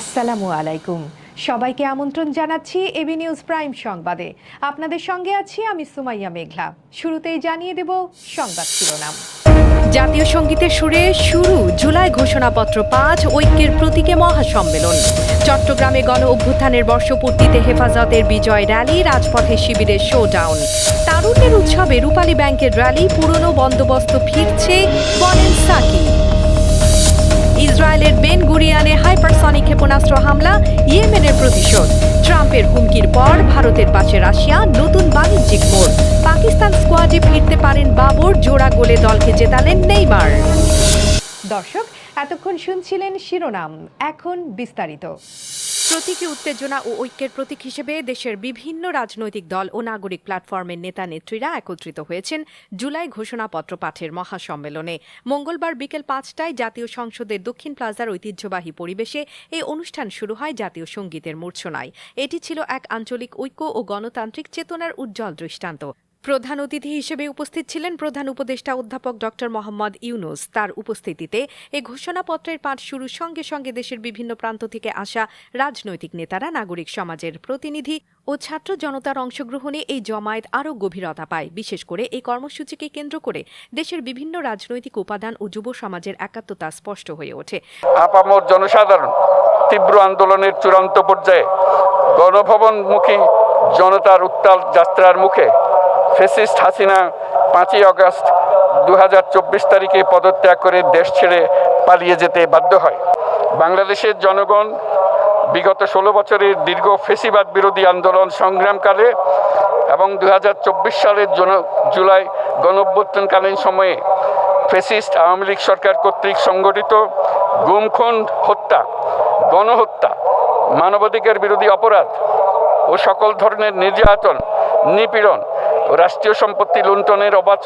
আসসালামু আলাইকুম। সবাইকে আমন্ত্রণ জানাচ্ছি এবি নিউজ প্রাইম সংবাদে। আপনাদের সঙ্গে আছি আমি সুমাইয়া মেঘলা। শুরুতেই জানিয়ে দেব সংবাদ শিরোনাম। জাতীয় সঙ্গীতের সুরে শুরু জুলাই ঘোষণাপত্র পাঁচ ঐক্যের প্রতীকে মহাসম্মেলন। চট্টগ্রামে গণ অভ্যুত্থানের বর্ষপূর্তিতে হেফাজতের বিজয় র্যালি, রাজপথে শিবিরের শোডাউন। তারুণ্যের উৎসবে রূপালী ব্যাংকের র্যালি, পুরনো বন্দোবস্ত ফিরছে বলেন সাকি ইসরায়েলের বেন গুরিয়ানে হাইপারসনিক ক্ষেপণাস্ত্র হামলা, ইয়েমেনের প্রতিশোধ। ট্রাম্পের হুমকির পর ভারতের পাশে রাশিয়া, নতুন বাণিজ্যিক মোড়। পাকিস্তান স্কোয়াডে ফিরতে পারেন বাবর, জোড়া গোলে দলকে জেতালেন নেইমার। দর্শক, এতক্ষণ শুনছিলেন শিরোনাম, এখন বিস্তারিত। প্রতীকী উত্তেজনা ও ঐক্যের প্রতীক হিসেবে দেশের বিভিন্ন রাজনৈতিক দল ও নাগরিক প্ল্যাটফর্মের নেতা নেত্রীরা একত্রিত হয়েছেন জুলাই ঘোষণাপত্র পাঠের মহাসম্মেলনে। মঙ্গলবার বিকেল পাঁচটায় জাতীয় সংসদের দক্ষিণ প্লাজার ঐতিহ্যবাহী পরিবেশে এই অনুষ্ঠান শুরু হয় জাতীয় সঙ্গীতের মূর্ছনায়। এটি ছিল এক আঞ্চলিক ঐক্য ও গণতান্ত্রিক চেতনার উজ্জ্বল দৃষ্টান্ত। প্রধান অতিথি হিসেবে উপস্থিত ছিলেন প্রধান উপদেষ্টা অধ্যাপক ড মোহাম্মদ ইউনুস। তার উপস্থিতিতে এ ঘোষণাপত্রের পাঠ শুরুর সঙ্গে সঙ্গে দেশের বিভিন্ন প্রান্ত থেকে আসা রাজনৈতিক নেতারা, নাগরিক সমাজের প্রতিনিধি ও ছাত্র জনতার অংশগ্রহণে এই জমায়েত আরও গভীরতা পায়। বিশেষ করে এই কর্মসূচিকে কেন্দ্র করে দেশের বিভিন্ন রাজনৈতিক উপাদান ও যুব সমাজের একাত্মতা স্পষ্ট হয়ে ওঠে। আপামর জনসাধারণ তীব্র আন্দোলনের চূড়ান্ত পর্যায়ে গণভবনমুখী জনতার উত্তাল যাত্রার মুখে ফেসিস্ট হাসিনা পাঁচই আগস্ট দু তারিখে পদত্যাগ করে দেশ ছেড়ে পালিয়ে যেতে বাধ্য হয়। বাংলাদেশের জনগণ বিগত ষোলো বছরের দীর্ঘ ফেসিবাদ বিরোধী আন্দোলন সংগ্রামকালে এবং দু হাজার চব্বিশ সালের জন জুলাই গণঅভ্যুত্থানকালীন সময়ে ফেসিস্ট আওয়ামী লীগ সরকার কর্তৃক সংগঠিত গুমখুন হত্যা, গণহত্যা, মানবাধিকার বিরোধী অপরাধ ও সকল ধরনের নির্যাতন, নিপীড়ন রাষ্ট্রীয় সম্পত্তি লুণ্ঠনের অবাধ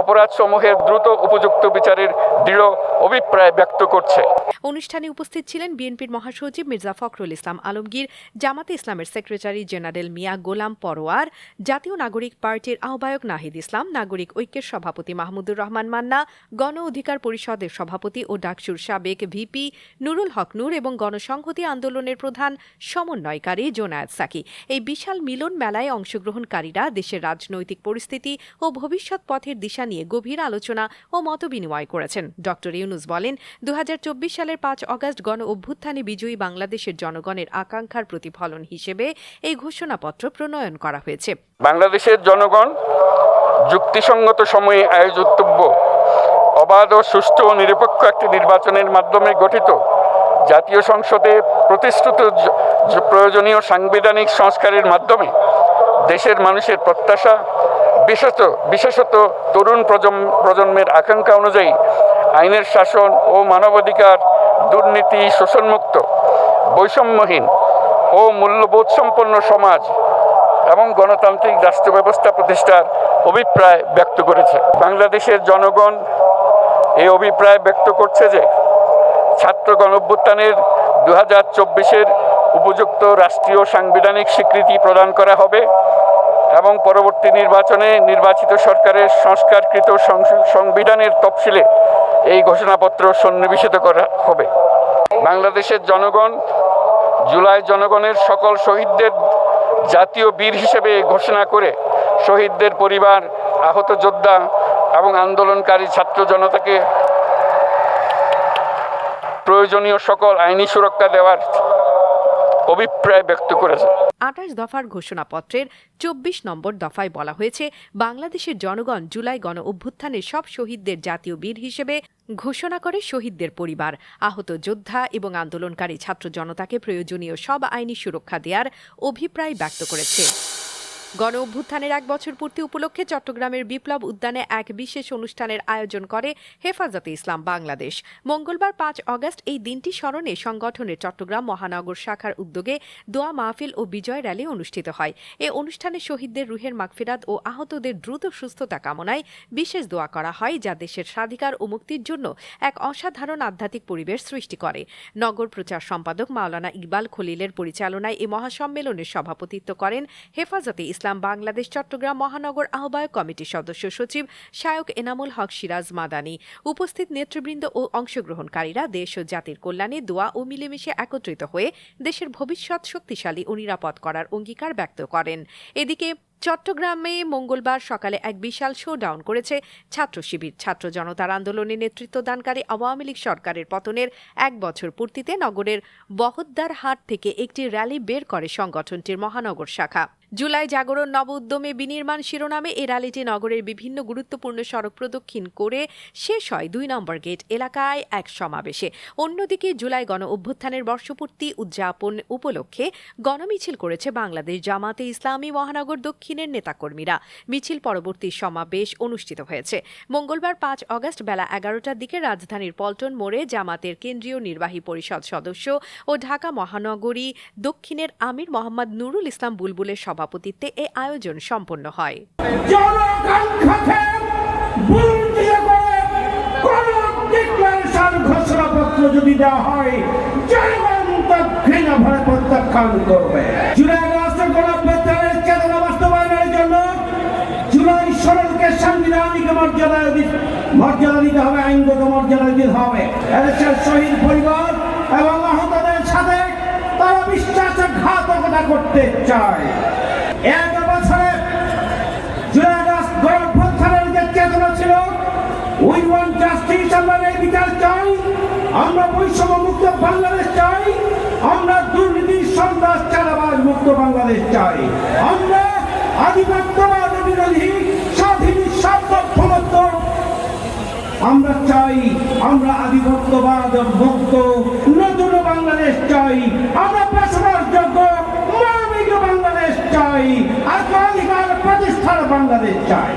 অপরাধসমূহের দ্রুত উপযুক্ত বিচারের দৃঢ় অভিপ্রায় ব্যক্ত করছে। অনুষ্ঠানে উপস্থিত ছিলেন বিএনপির মহাসচিব মির্জা ফখরুল ইসলাম আলমগীর, জামাতে ইসলামের সেক্রেটারি জেনারেল মিয়া গোলাম পরোয়ার, জাতীয় নাগরিক পার্টির আহ্বায়ক নাহিদ ইসলাম, নাগরিক ঐক্যের সভাপতি মাহমুদুর রহমান মান্না, গণ অধিকার পরিষদের সভাপতি ও ডাকসুর সাবেক ভিপি নুরুল হক নূর এবং গণসংহতি আন্দোলনের প্রধান সমন্বয়কারী জোনায়েদ সাকি। এই বিশাল মিলন মেলায় অংশগ্রহণকারীরা দেশের রাজনৈতিক পরিস্থিতি ও ভবিষ্যৎ পথের দিশা নিয়ে গভীর আলোচনা ও মতবিনিময় করেছেন। ড ইউনুস বলেন, দুহাজার চব্বিশ সালের পাঁচ অগস্ট গণ অভ্যুত্থানে বিজয়ী বাংলাদেশের জনগণের আকাঙ্ক্ষার প্রতিফলন হিসেবে এই ঘোষণাপত্র প্রণয়ন করা হয়েছে। বাংলাদেশের জনগণ যুক্তিসঙ্গত সময়ে আয়োজিতব্য অবাধ ও সুষ্ঠু ও নিরপেক্ষ একটি নির্বাচনের মাধ্যমে গঠিত জাতীয় সংসদে জ- প্রয়োজনীয় সাংবিধানিক সংস্কারের মাধ্যমে দেশের মানুষের প্রত্যাশা, বিশেষত বিশেষত তরুণ প্রজন্ম, প্রজন্মের আকাঙ্ক্ষা অনুযায়ী আইনের শাসন ও মানবাধিকার দুর্নীতি, শোষণমুক্ত, বৈষম্যহীন ও মূল্যবোধ সম্পন্ন সমাজ এবং গণতান্ত্রিক রাষ্ট্র ব্যবস্থা প্রতিষ্ঠার অভিপ্রায় ব্যক্ত করেছে। বাংলাদেশের জনগণ এই অভিপ্রায় ব্যক্ত করছে যে, ছাত্র গণঅভ্যুত্থানের দু হাজার চব্বিশের উপযুক্ত রাষ্ট্রীয় সাংবিধানিক স্বীকৃতি প্রদান করা হবে এবং পরবর্তী নির্বাচনে নির্বাচিত সরকারের সংস্কারকৃত সংস- সংবিধানের তফসিলে এই ঘোষণাপত্র সন্নিবেশিত করা হবে। বাংলাদেশের জনগণ, জুলাই জনগণের সকল শহীদদের জাতীয় বীর হিসেবে ঘোষণা করে শহীদদের পরিবার, আহত যোদ্ধা এবং আন্দোলনকারী ছাত্র জনতাকে প্রয়োজনীয় সকল আইনি সুরক্ষা দেওয়ার অভিপ্রায় ব্যক্ত করেছে। আঠাশ দফার ঘোষণাপত্রের চব্বিশ নম্বর দফায় বলা হয়েছে, বাংলাদেশের জনগণ জুলাই গণ অভ্যুত্থানের সব শহীদদের জাতীয় বীর হিসেবে ঘোষণা করে শহীদদের পরিবার। আহত যোদ্ধা এবং আন্দোলনকারী ছাত্র জনতাকে প্রয়োজনীয় সব আইনি সুরক্ষা দেওয়ার অভিপ্রায় ব্যক্ত করেছে। গণ অভ্যুত্থানের এক বছর পূর্তি উপলক্ষে চট্টগ্রামের বিপ্লব উদ্যানে এক বিশেষ অনুষ্ঠানের আয়োজন করে হেফাজতে ইসলাম বাংলাদেশ। মঙ্গলবার পাঁচ অগস্ট এই দিনটি স্মরণে সংগঠনের চট্টগ্রাম মহানগর শাখার উদ্যোগে দোয়া মাহফিল ও বিজয় র্যালি অনুষ্ঠিত হয়। এ অনুষ্ঠানে শহীদদের রুহের মাগফিরাত ও আহতদের দ্রুত সুস্থতা কামনায় বিশেষ দোয়া করা হয় যা দেশের স্বাধিকার ও মুক্তির জন্য এক অসাধারণ আধ্যাত্মিক পরিবেশ সৃষ্টি করে। নগর প্রচার সম্পাদক মাওলানা ইকবাল খলিলের পরিচালনায় এ মহাসম্মেলনের সভাপতিত্ব করেন হেফাজতে ইসলাম ইসলাম, বাংলাদেশ, চট্টগ্রাম মহানগর আহ্বায়ক কমিটির সদস্য সচিব শায়ক এনামুল হক সিরাজ মাদানি। উপস্থিত নেতৃবৃন্দ ও অংশগ্রহণকারীরা দেশ ও জাতির কল্যাণে দোয়া ও মিলেমিশে একত্রিত হয়ে দেশের ভবিষ্যৎ শক্তিশালী ও নিরাপদ করার অঙ্গীকার ব্যক্ত করেন। এদিকে চট্টগ্রামে মঙ্গলবার সকালে এক বিশাল শোডাউন করেছে ছাত্র শিবির। ছাত্র জনতার আন্দোলনে নেতৃত্বদানকারী আওয়ামী লীগ সরকারের পতনের এক বছর পূর্তিতে নগরের বহদ্দার হাট থেকে একটি র্যালি বের করে সংগঠনটির মহানগর শাখা। জুলাই জাগরণ নব উদ্যমে বিনির্মাণ শিরোনামে এই র্যালিটি নগরের বিভিন্ন গুরুত্বপূর্ণ সড়ক প্রদক্ষিণ করে শেষ হয় দুই নম্বর গেট এলাকায় এক সমাবেশে। অন্যদিকে জুলাই গণ অভ্যুত্থানের বর্ষপূর্তি উদযাপন উপলক্ষে গণমিছিল করেছে বাংলাদেশ জামাতে ইসলামী মহানগর দক্ষিণের নেতাকর্মীরা। মিছিল পরবর্তী সমাবেশ অনুষ্ঠিত হয়েছে। মঙ্গলবার পাঁচ অগস্ট বেলা এগারোটার দিকে রাজধানীর পল্টন মোড়ে জামাতের কেন্দ্রীয় নির্বাহী পরিষদ সদস্য ও ঢাকা মহানগরী দক্ষিণের আমির মোহাম্মদ নুরুল ইসলাম বুলবুলের সভাপতিত্বে এ আয়োজন সম্পন্ন হয়। জুলাই হবে হবে। এবং আহতদের সাথে তারা বিশ্বাসঘাতকতা করতে চায়। এক বছরে জুলাই রাষ্ট্র গণঅভ্যুত্থানের যে চেতনা ছিল উই ওয়ান্ট জাস্টিস আমরা চাই, আমরা বৈষম্য মুক্ত বাংলাদেশ চাই, আমরা দুর্নীতি সন্ত্রাস চালাবাজ মুক্ত বাংলাদেশ চাই। আমরা আধিপত্যবাদ, বিরোধী, স্বাধীন সার্বভৌমত্ব আমরা চাই, আমরা আধিপত্যবাদ, মুক্ত, নতুন বাংলাদেশ চাই, আমরা বসবাসযোগ্য মানবিক বাংলাদেশ চাই আর অধিকার প্রতিষ্ঠার বাংলাদেশ চাই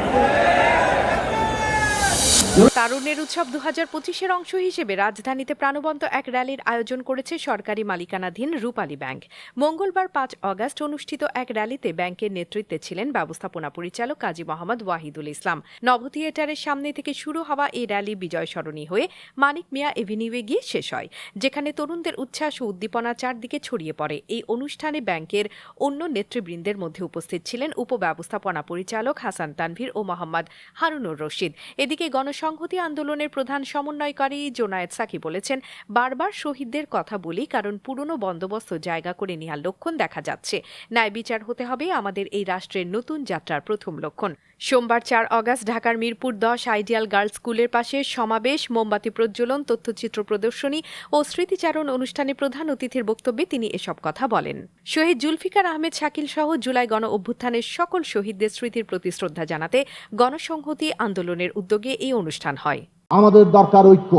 তারুণ্যের উৎসব দু হাজার পঁচিশের অংশ হিসেবে রাজধানীতে প্রাণবন্ত এক র্যালির আয়োজন করেছে সরকারি মালিকানাধীন রূপালী ব্যাংক। মঙ্গলবার পাঁচ অগাস্ট অনুষ্ঠিত এক র্যালিতে ব্যাংকের নেতৃত্বে ছিলেন ব্যবস্থাপনা পরিচালক কাজী মোহাম্মদ ওয়াহিদুল ইসলাম। নব থিয়েটারের সামনে থেকে শুরু হওয়া এই র্যালি বিজয় সরণী হয়ে মানিক মিয়া এভিনিউয়ে গিয়ে শেষ হয়, যেখানে তরুণদের উচ্ছ্বাস ও উদ্দীপনা চারদিকে ছড়িয়ে পড়ে। এই অনুষ্ঠানে ব্যাংকের অন্য নেতৃবৃন্দের মধ্যে উপস্থিত ছিলেন উপব্যবস্থাপনা পরিচালক হাসান তানভীর ও মোহাম্মদ হারুনুর রশিদ। এদিকে গণসংহতি আন্দোলনের প্রধান সমন্বয়কারী জোনায়েদ সাকি বলেছেন, বারবার শহীদদের কথা বলি কারণ পুরনো বন্দোবস্ত জায়গা করে নেওয়ার লক্ষণ দেখা যাচ্ছে। ন্যায় বিচার হতে হবে আমাদের এই রাষ্ট্রের নতুন যাত্রার প্রথম লক্ষণ। সোমবার চার অগাস্ট ঢাকার মিরপুর দশ আইডিয়াল গার্লস স্কুলের পাশে সমাবেশ, মোমবাতি প্রজ্বলন, তথ্যচিত্র প্রদর্শনী ও স্মৃতিচারণ অনুষ্ঠানে প্রধান অতিথির বক্তব্যে তিনি এসব কথা বলেন। শহীদ জুলফিকার আহমেদ শাকিল সহ জুলাই গণ অভ্যুত্থানের সকল শহীদদের স্মৃতির প্রতি শ্রদ্ধা জানাতে গণসংহতি আন্দোলনের উদ্যোগে এই অনুষ্ঠান হয়। আমাদের দরকার ঐক্য।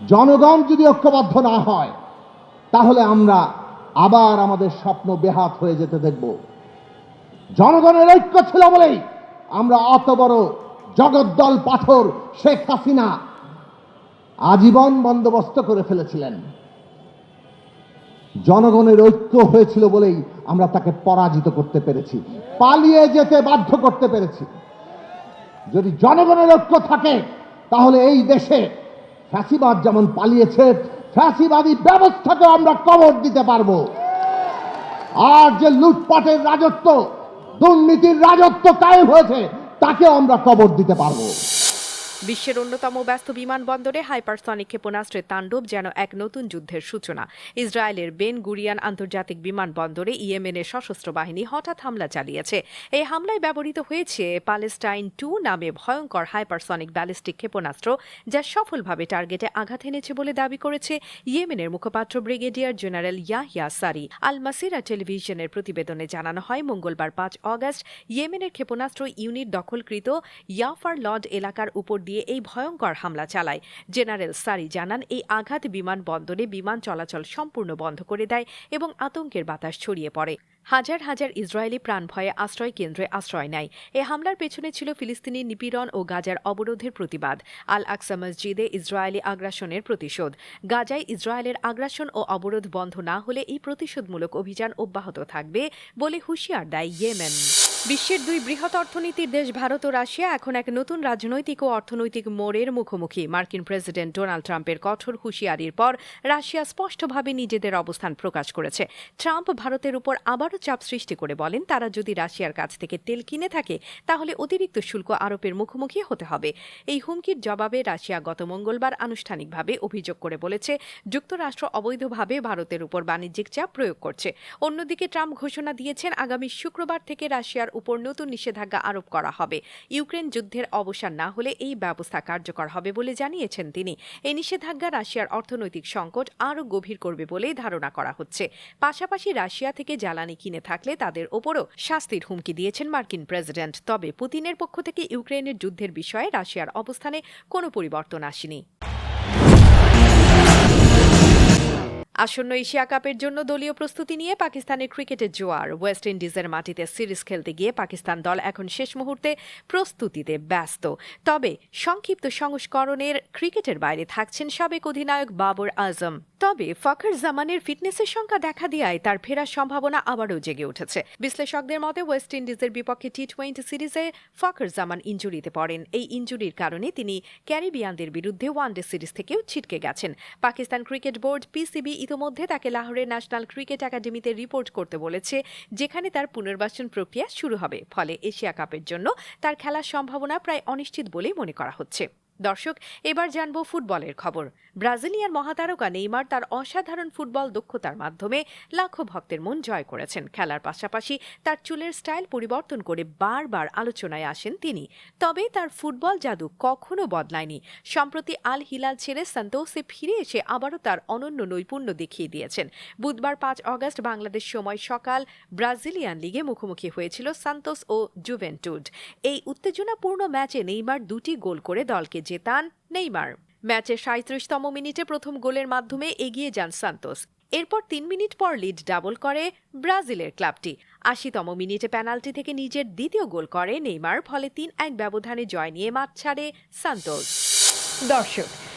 জনগণ যদি ঐক্যবদ্ধ না হয়, তাহলে আমরা আবার আমাদের স্বপ্ন বেহাত হয়ে যেতে দেখব। জনগণের ঐক্য ছিল বলেই আমরা অত বড় জগদ্দল পাথর শেখ হাসিনা আজীবন বন্দোবস্ত করে ফেলেছিলেন। জনগণের ঐক্য হয়েছিল বলেই আমরা তাকে পরাজিত করতে পেরেছি, পালিয়ে যেতে বাধ্য করতে পেরেছি। যদি জনগণের ঐক্য থাকে, তাহলে এই দেশে ফ্যাসিবাদ যেমন পালিয়েছে, ফ্যাসিবাদী ব্যবস্থাকে আমরা কবর দিতে পারব। আর যে লুটপাটের রাজত্ব দুর্নীতির রাজত্ব কায়েম হয়েছে তাকে আমরা কবর দিতে পারব। বিশ্বের অন্যতম ব্যস্ত বিমানবন্দরে হাইপারসনিক ক্ষেপণাস্ত্রের তাণ্ডব যেন এক নতুন যুদ্ধের সূচনা। ইসরায়েলের বেন গুরিয়ান আন্তর্জাতিক বিমানবন্দরে ইয়েমেনের সশস্ত্র বাহিনী হঠাৎ হামলা চালিয়েছে। এই হামলায় ব্যবহৃত হয়েছে প্যালেস্টাইন টু নামে ভয়ঙ্কর হাইপারসনিক ব্যালিস্টিক ক্ষেপণাস্ত্র যা সফলভাবে টার্গেটে আঘাত এনেছে বলে দাবি করেছে ইয়েমেনের মুখপাত্র ব্রিগেডিয়ার জেনারেল ইয়াহিয়া সারি। আল মাসিরা টেলিভিশনের প্রতিবেদনে জানানো হয়, মঙ্গলবার পাঁচ অগস্ট ইয়েমেনের ক্ষেপণাস্ত্র ইউনিট দখলকৃত ইয়াফার লড এলাকার উপর দিয়ে এই ভয়ঙ্কর হামলা চালায়। জেনারেল সারি জানান, এই আঘাত বিমান বন্দরে বিমান চলাচল সম্পূর্ণ বন্ধ করে দেয় এবং আতঙ্কের বাতাস ছড়িয়ে পড়ে। হাজার হাজার ইসরায়েলি প্রাণ ভয়ে আশ্রয় কেন্দ্রে আশ্রয় নেয়। এ হামলার পেছনে ছিল ফিলিস্তিনি নিপীড়ন ও গাজার অবরোধের প্রতিবাদ। আল আকসা মসজিদে ইসরায়েলি আগ্রাসনের প্রতিশোধ। গাজায় ইসরায়েলের আগ্রাসন ও অবরোধ বন্ধ না হলে এই প্রতিশোধমূলক অভিযান অব্যাহত থাকবে বলে হুঁশিয়ার দেয় ইয়েমেন। বিশ্বের দুই বৃহৎ অর্থনীতির দেশ ভারত ও রাশিয়া এখন এক নতুন রাজনৈতিক ও অর্থনৈতিক মোড়ের মুখোমুখি। মার্কিন প্রেসিডেন্ট ডোনাল্ড ট্রাম্পের কঠোর হুঁশিয়ারির পর রাশিয়া স্পষ্টভাবে নিজেদের অবস্থান প্রকাশ করেছে। ট্রাম্প ভারতের উপর আবারও আরও চাপ সৃষ্টি করে বলেন, তারা যদি রাশিয়ার কাছ থেকে তেল কিনে থাকে, তাহলে অতিরিক্ত শুল্ক আরোপের মুখোমুখি হতে হবে। এই হুমকির জবাবে রাশিয়া গত মঙ্গলবার আনুষ্ঠানিকভাবে অভিযোগ করে বলেছে, যুক্তরাষ্ট্র অবৈধভাবে ভারতের উপর বাণিজ্যিক চাপ প্রয়োগ করছে। অন্যদিকে ট্রাম্প ঘোষণা দিয়েছেন, আগামী শুক্রবার থেকে রাশিয়ার উপর নতুন নিষেধাজ্ঞা আরোপ করা হবে। ইউক্রেন যুদ্ধের অবসান না হলে এই ব্যবস্থা কার্যকর হবে বলে জানিয়েছেন তিনি। এই নিষেধাজ্ঞা রাশিয়ার অর্থনৈতিক সংকট আরও গভীর করবে বলেই ধারণা করা হচ্ছে। পাশাপাশি রাশিয়া থেকে জ্বালানি কিনে থাকলে তাদের ওপরও শাস্তির হুমকি দিয়েছেন মার্কিন প্রেসিডেন্ট। তবে পুতিনের পক্ষ থেকে ইউক্রেনের যুদ্ধের বিষয়ে রাশিয়ার অবস্থানে কোনো পরিবর্তন আসেনি। আসন্ন এশিয়া কাপের জন্য দলীয় প্রস্তুতি নিয়ে পাকিস্তানের ক্রিকেটের জোয়ার। ওয়েস্ট ইন্ডিজের মাটিতে সিরিজ খেলতে গিয়ে পাকিস্তান দল এখন শেষ মুহূর্তে প্রস্তুতিতে ব্যস্ত। তবে সংক্ষিপ্ত সংস্করণের ক্রিকেটের বাইরে থাকছেন সাবেক অধিনায়ক বাবর আজম। তবে ফখর জামানের ফিটনেসের সংখ্যা দেখা দেওয়ায় তার ফেরার সম্ভাবনা আবারও জেগে উঠেছে। বিশ্লেষকদের মতে, ওয়েস্ট ইন্ডিজের বিপক্ষে টি টোয়েন্টি সিরিজে ফখর জামান ইঞ্জুরিতে পড়েন। এই ইঞ্জুরির কারণে তিনি ক্যারিবিয়ানদের বিরুদ্ধে ওয়ানডে সিরিজ থেকেও ছিটকে গেছেন। পাকিস্তান ক্রিকেট বোর্ড, পিসিবি ইতোমধ্যে তাকে লাহোরের ন্যাশনাল ক্রিকেট একাডেমিতে রিপোর্ট করতে বলেছে, যেখানে তার পুনর্বাসন প্রক্রিয়া শুরু হবে। ফলে এশিয়া কাপের জন্য তার খেলার সম্ভাবনা প্রায় অনিশ্চিত বলেই মনে করা হচ্ছে। দর্শক, এবার জানব ফুটবলের খবর। ব্রাজিলিয়ান মহাতারকা নেইমার তার অসাধারণ ফুটবল দক্ষতার মাধ্যমে লাখো ভক্তের মন জয় করেছেন। খেলার পাশাপাশি তার চুলের স্টাইল পরিবর্তন করে বারবার আলোচনায় আসেন তিনি। তবে তার ফুটবল জাদু কখনো বদলায়নি। সম্প্রতি আল হিলাল ছেড়ে সান্তোসে ফিরে এসে আবারও তার অনন্য নৈপুণ্য দেখিয়ে দিয়েছেন। বুধবার পাঁচ অগস্ট বাংলাদেশ সময় সকাল ব্রাজিলিয়ান লিগে মুখোমুখি হয়েছিল সান্তোস ও জুভেন্টুড। এই উত্তেজনাপূর্ণ ম্যাচে নেইমার দুটি গোল করে দলকে জেতান নেইমার। ম্যাচের সাঁত্রিশতম মিনিটে প্রথম গোলের মাধ্যমে এগিয়ে যান সান্তোস। এরপর তিন মিনিট পর লিড ডাবল করে ব্রাজিলের ক্লাবটি। আশিতম মিনিটে পেনাল্টি থেকে নিজের দ্বিতীয় গোল করে নেইমার, ফলে তিন এক ব্যবধানে জয় নিয়ে মাঠ ছাড়ে সান্তোস। দর্শক